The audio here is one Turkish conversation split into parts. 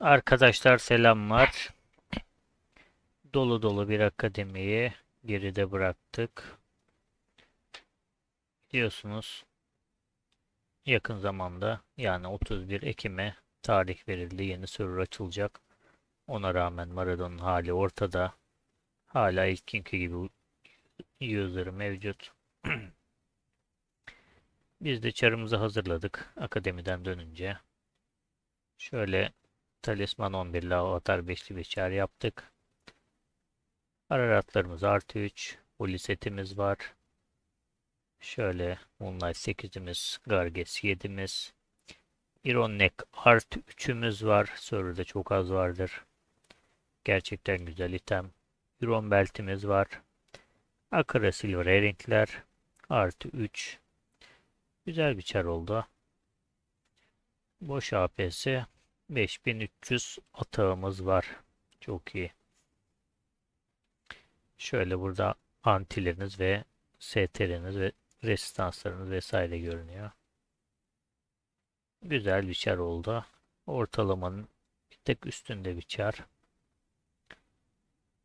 Arkadaşlar selamlar. Dolu dolu bir akademiyi geride bıraktık. Biliyorsunuz yakın zamanda yani 31 Ekim'e tarih verildi. Yeni server açılacak. Ona rağmen Maradon'un hali ortada. Hala ilk günkü gibi user'ı mevcut. Biz de çarımızı hazırladık akademiden dönünce. Şöyle Talisman 11 ile Avatar 5'li bir çar yaptık. Araratlarımız artı 3. Uli setimiz var. Şöyle Moonlight 8'imiz, Garges 7'miz. Iron Neck artı 3'ümüz var. Server'da çok az vardır. Gerçekten güzel item. Iron Belt'imiz var. Akara Silver Herring'ler artı 3. Güzel bir çar oldu. Boş APS 5300 atağımız var. Çok iyi. Şöyle burada antileriniz ve STR'niz ve resistanslarınız vesaire görünüyor. Güzel bir çar oldu. Ortalamanın bir tek üstünde bir çar.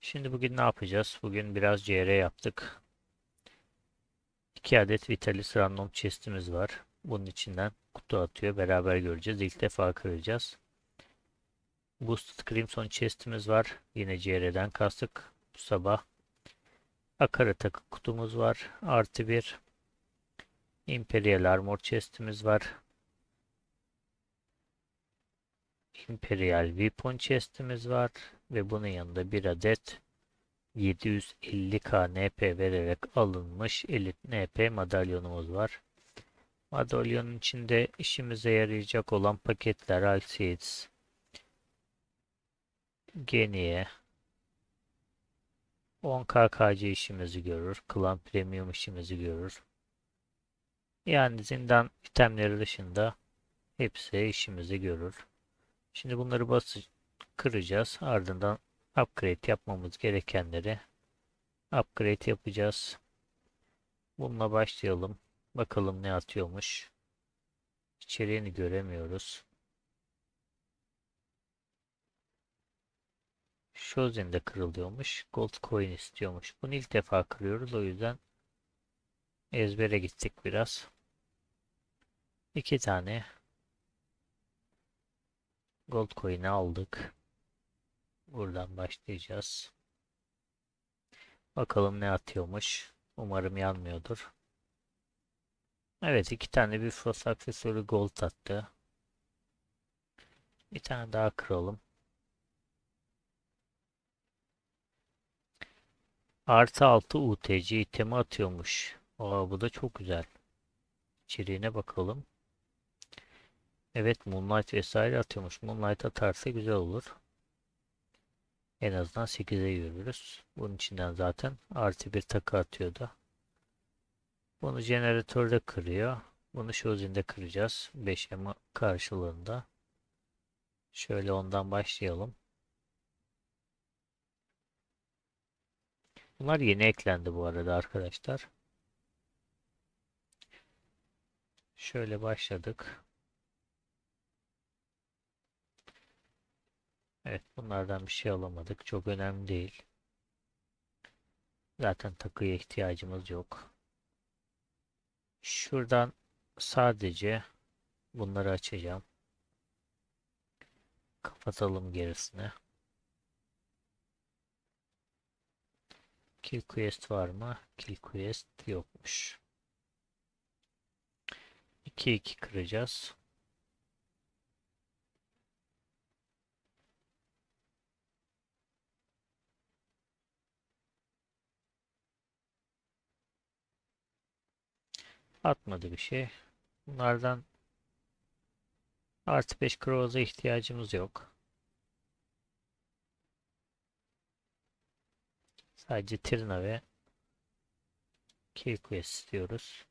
Şimdi bugün ne yapacağız? Bugün biraz CR yaptık. 2 adet Vitalis Random Chest'imiz var. Bunun içinden kutu atıyor. Beraber göreceğiz. İlk defa kıracağız. Boosted Crimson Chest'imiz var. Yine CR'den kastık bu sabah. Akara takı kutumuz var. Artı bir. Imperial Armor Chest'imiz var. Imperial Weapon Chest'imiz var. Ve bunun yanında bir adet 750k NP vererek alınmış Elite NP madalyonumuz var. Madalyonun içinde işimize yarayacak olan paketler Alcides, Geniye, 10k KC işimizi görür. Klan Premium işimizi görür. Yani zindan itemleri dışında hepsi işimizi görür. Şimdi bunları basıp kıracağız. Ardından upgrade yapmamız gerekenleri upgrade yapacağız. Bununla başlayalım. Bakalım ne atıyormuş. İçeriğini göremiyoruz. Shozen'de kırılıyormuş. Gold coin istiyormuş. Bunu ilk defa kırıyoruz. O yüzden ezbere gittik biraz. İki tane gold coin'i aldık. Buradan başlayacağız. Bakalım ne atıyormuş. Umarım yanmıyordur. Evet iki tane bir frost aksesuarı gold attı. Bir tane daha kıralım. Artı 6 UTC itemi atıyormuş. Aa, bu da çok güzel. İçeriğine bakalım. Evet Moonlight vesaire atıyormuş. Moonlight atarsa güzel olur. En azından 8'e görürüz. Bunun içinden zaten artı bir takı atıyordu. Bunu jeneratörde kırıyor. Bunu Shozin'de kıracağız. 5M karşılığında. Şöyle ondan başlayalım. Bunlar yeni eklendi bu arada arkadaşlar. Şöyle başladık. Evet bunlardan bir şey alamadık. Çok önemli değil. Zaten takıya ihtiyacımız yok. Şuradan sadece bunları açacağım. Kapatalım gerisini. Kill Quest var mı? Kill Quest yokmuş. 2-2 kıracağız. Atmadı bir şey. Bunlardan artı 5 Crows'a ihtiyacımız yok. Sadece Trina ve Quest istiyoruz.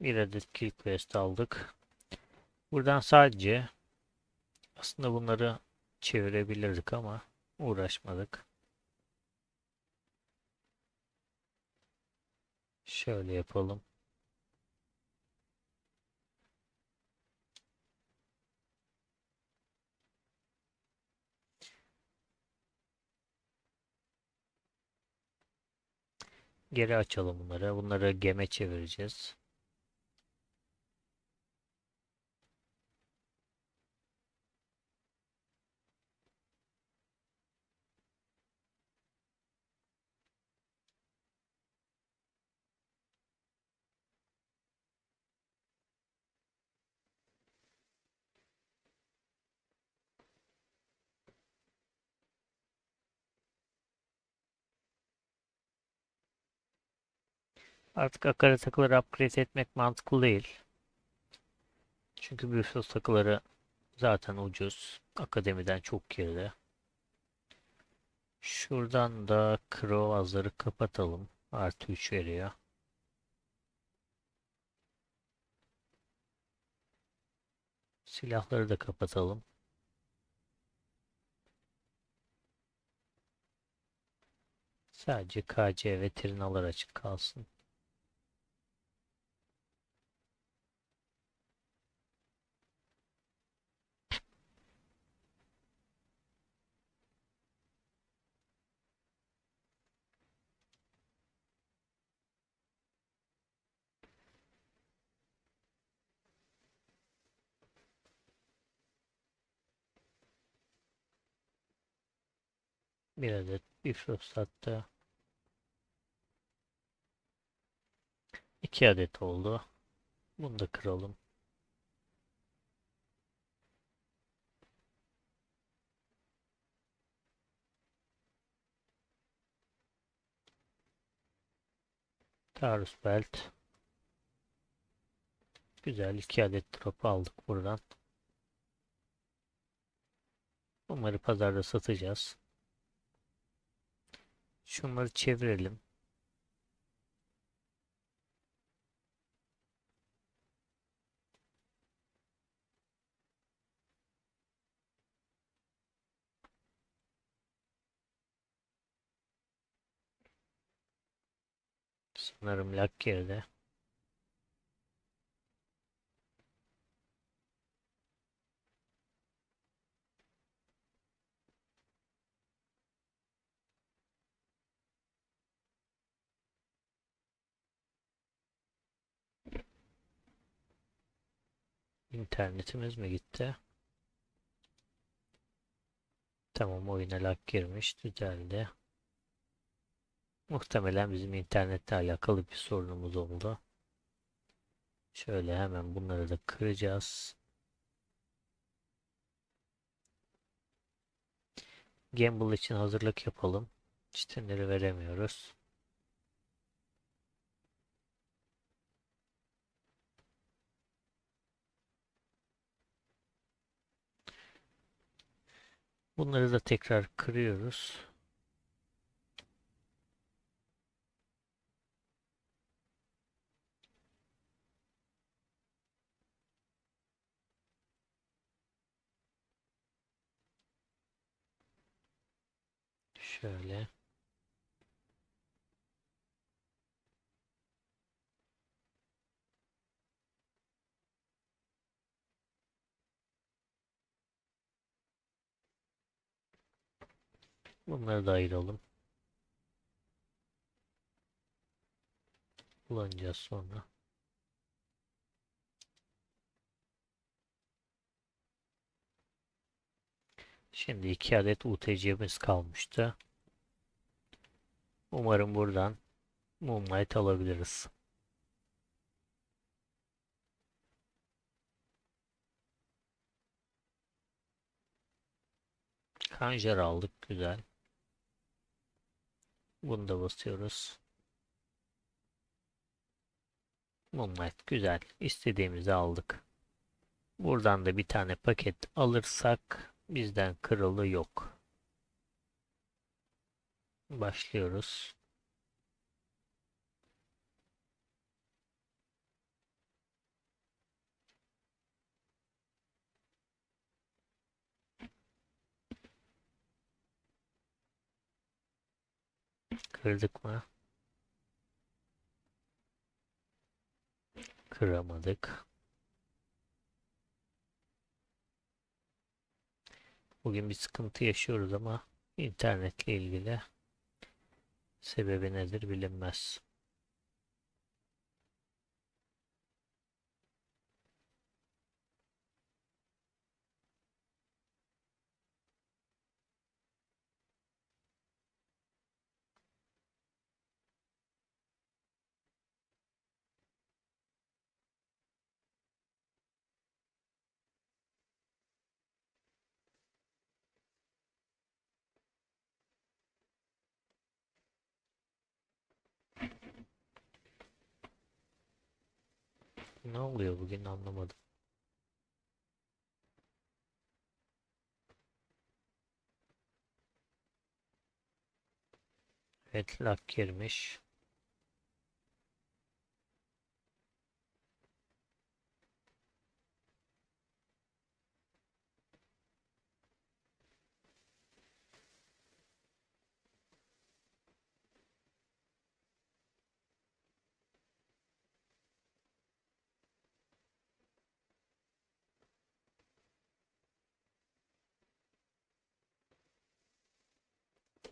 Bir adet Kill Quest aldık. Buradan sadece aslında bunları çevirebilirdik ama uğraşmadık. Şöyle yapalım. Geri açalım bunları. Bunları geme çevireceğiz. Artık akaryakıt takıları upgrade etmek mantıklı değil. Çünkü Bifrost takıları zaten ucuz. Akademiden çok geride. Şuradan da Krovazları kapatalım. Artı 3 veriyor. Silahları da kapatalım. Sadece KC ve Trinalar açık kalsın. Bir adet Bifrost hatta. iki adet oldu. Bunu da kıralım. Taarruz belt. Güzel iki adet drop aldık buradan. Bunları pazarda satacağız. Şunları çevirelim. Sanırım lag girdi. İnternetimiz mi gitti? Tamam oyuna lag girmiş. Düzeldi. Muhtemelen bizim internette alakalı bir sorunumuz oldu. Şöyle hemen bunları da kıracağız. Gamble için hazırlık yapalım. Çitinleri veremiyoruz. Bunları da tekrar kırıyoruz. Şöyle. Bunları da ayıralım. Kullanacağız sonra. Şimdi iki adet UTC'miz kalmıştı. Umarım buradan Moonlight alabiliriz. Kanjer aldık. Güzel. Bunu da basıyoruz. Moonlight güzel. İstediğimizi aldık. Buradan da bir tane paket alırsak bizden kralı yok. Başlıyoruz. Kırdık mı? Kıramadık. Bugün bir sıkıntı yaşıyoruz ama internetle ilgili sebebi nedir bilinmez. Ne oluyor bugün anlamadım. Evet lag girmiş.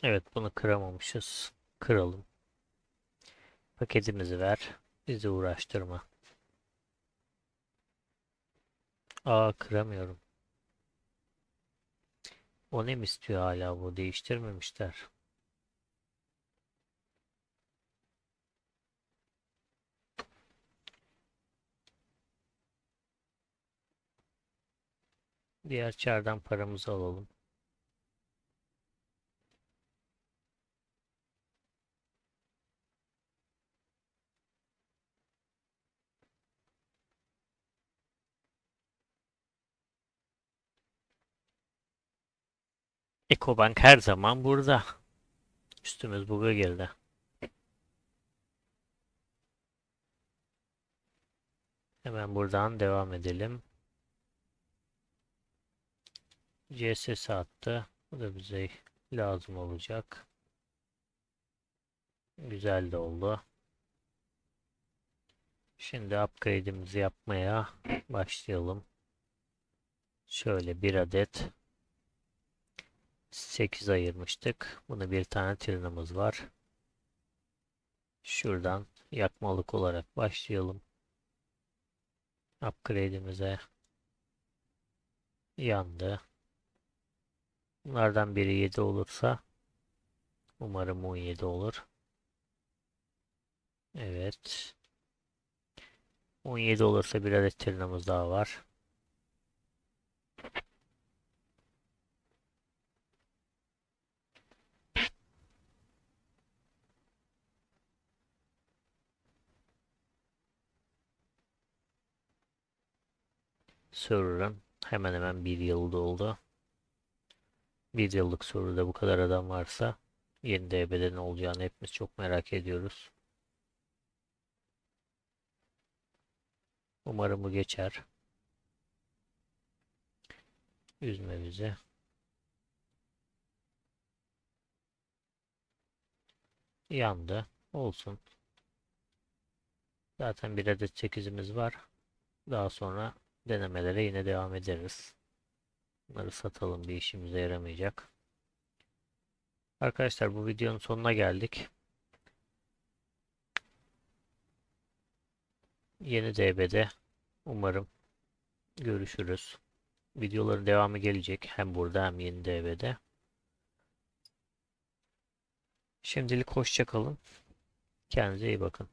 Evet bunu kıramamışız. Kıralım. Paketimizi ver. Bizi uğraştırma. Aa kıramıyorum. O ne mi istiyor hala bu? Değiştirmemişler. Diğer çardan paramızı alalım. Ekobank her zaman burada. Üstümüz buga girdi. Hemen buradan devam edelim. CSS attı. Bu da bize lazım olacak. Güzel de oldu. Şimdi upgrade'imizi yapmaya başlayalım. Şöyle bir adet 8 ayırmıştık. Bunu bir tane tırnamız var. Şuradan yakmalık olarak başlayalım. Upgrade'imize yandı. Bunlardan biri 7 olursa umarım 17 olur. Evet. 17 olursa bir adet tırnamız daha var. Server'ın hemen hemen bir yıl doldu. Bir yıllık serverda bu kadar adam varsa yeni DB'de ne olacağını hepimiz çok merak ediyoruz. Umarım bu geçer. Üzme bizi. Yandı. Olsun. Zaten bir adet 8'imiz var. Daha sonra denemelere yine devam ederiz. Bunları satalım bir işimize yaramayacak. Arkadaşlar bu videonun sonuna geldik. Yeni DB'de umarım görüşürüz. Videoların devamı gelecek hem burada hem yeni DB'de. Şimdilik hoşça kalın. Kendinize iyi bakın.